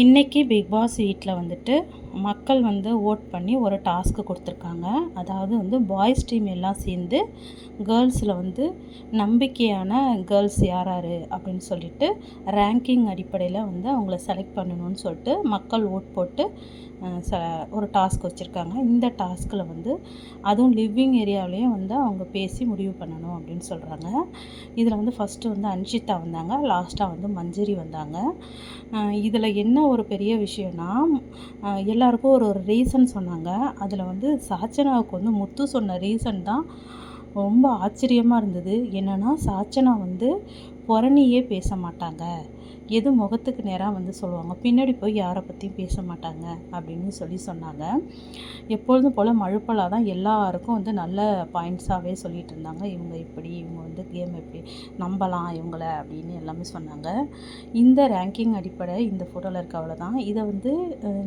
இன்றைக்கி big pass வீட்டில் வந்துட்டு மக்கள் வந்து ஓட் பண்ணி ஒரு டாஸ்க்கு கொடுத்துருக்காங்க. அதாவது வந்து பாய்ஸ் டீம் எல்லாம் சேர்ந்து கேர்ள்ஸில் வந்து நம்பிக்கையான கேர்ள்ஸ் யார் யார் அப்படின்னு சொல்லிட்டு ரேங்கிங் அடிப்படையில் வந்து அவங்கள செலக்ட் பண்ணணும்னு சொல்லிட்டு மக்கள் ஓட் போட்டு ச ஒரு டாஸ்க் வச்சுருக்காங்க. இந்த டாஸ்கில் வந்து அதுவும் லிவிங் ஏரியாவிலேயே வந்து அவங்க பேசி முடிவு பண்ணணும் அப்படின்னு சொல்கிறாங்க இதில் வந்து ஃபஸ்ட்டு வந்து அன்ஷிதா வந்தாங்க. லாஸ்ட்டாக வந்து மஞ்சரி வந்தாங்க. இதில் என்ன ஒரு பெரிய விஷயம்னா எல்லாருக்கும் ஒரு ஒரு ரீசன் சொன்னாங்க. அதில் வந்து சாச்சனாவுக்கு வந்து முத்து சொன்ன ரீசன் தான் ரொம்ப ஆச்சரியமாக இருந்தது. என்னென்னா சாச்சனா வந்து புறணியே பேச மாட்டாங்க எது முகத்துக்கு நேராக வந்து சொல்லுவாங்க. பின்னாடி போய் யாரை பற்றியும் பேச மாட்டாங்க அப்படின்னு சொல்லி சொன்னாங்க. எப்பொழுதும் போல் மழுப்பலாக தான் எல்லாருக்கும் வந்து நல்ல பாயிண்ட்ஸாகவே சொல்லிகிட்டு இருந்தாங்க. இவங்க இப்படி இவங்க வந்து கேம் எப்படி நம்பலாம் இவங்கள அப்படின்னு எல்லாமே சொன்னாங்க. இந்த ரேங்கிங் அடிப்படை இந்த ஃபோட்டோவில் இருக்க அவ்வளோதான் இதை வந்து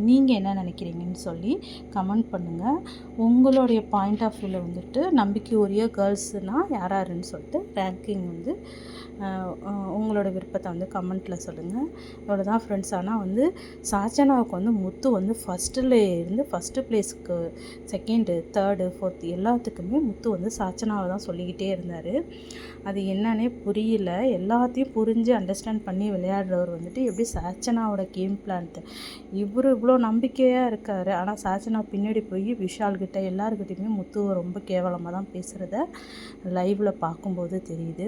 நீங்கள் என்ன நினைக்கிறீங்கன்னு சொல்லி கமெண்ட் பண்ணுங்கள் உங்களுடைய பாயிண்ட் ஆஃப் வியூவில் வந்துட்டு நம்பிக்கை உரிய கேர்ள்ஸ்னால் யார் யாருன்னு சொல்லிட்டு ரேங்கிங் வந்து உங்களோட விருப்பத்தை வந்து கமெண்ட்டில் சொல்லுங்கள் இவ்வளோ தான் ஃப்ரெண்ட்ஸ் ஆனால் வந்து சாச்சனாவுக்கு வந்து முத்து வந்து ஃபஸ்ட்டில் இருந்து ஃபஸ்ட்டு ப்ளேஸுக்கு செகண்டு தேர்டு ஃபோர்த்து எல்லாத்துக்குமே முத்து வந்து சாச்சனாவை தான் சொல்லிக்கிட்டே இருந்தார். அது என்னன்னே புரியல. எல்லாத்தையும் புரிஞ்சு அண்டர்ஸ்டாண்ட் பண்ணி விளையாடுறவர் வந்துட்டு எப்படி சாச்சனாவோட கேம் பிளான்ட்டு இவர் இவ்வளோ நம்பிக்கையாக இருக்கார். ஆனால் சாச்சனா பின்னாடி போய் விஷால்கிட்ட எல்லாருக்கிட்டையுமே முத்துவை ரொம்ப கேவலமாக தான் பேசுகிறத லைவில் பார்க்கும்போது தெரியுது.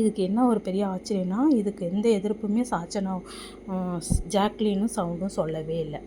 இதுக்கு என்ன ஒரு பெரிய ஆச்சரியம்னா இதுக்கு எந்த எதிர்ப்புமே சாச்சனா ஜாக்லினும் சவுண்டும் சொல்லவே இல்லை.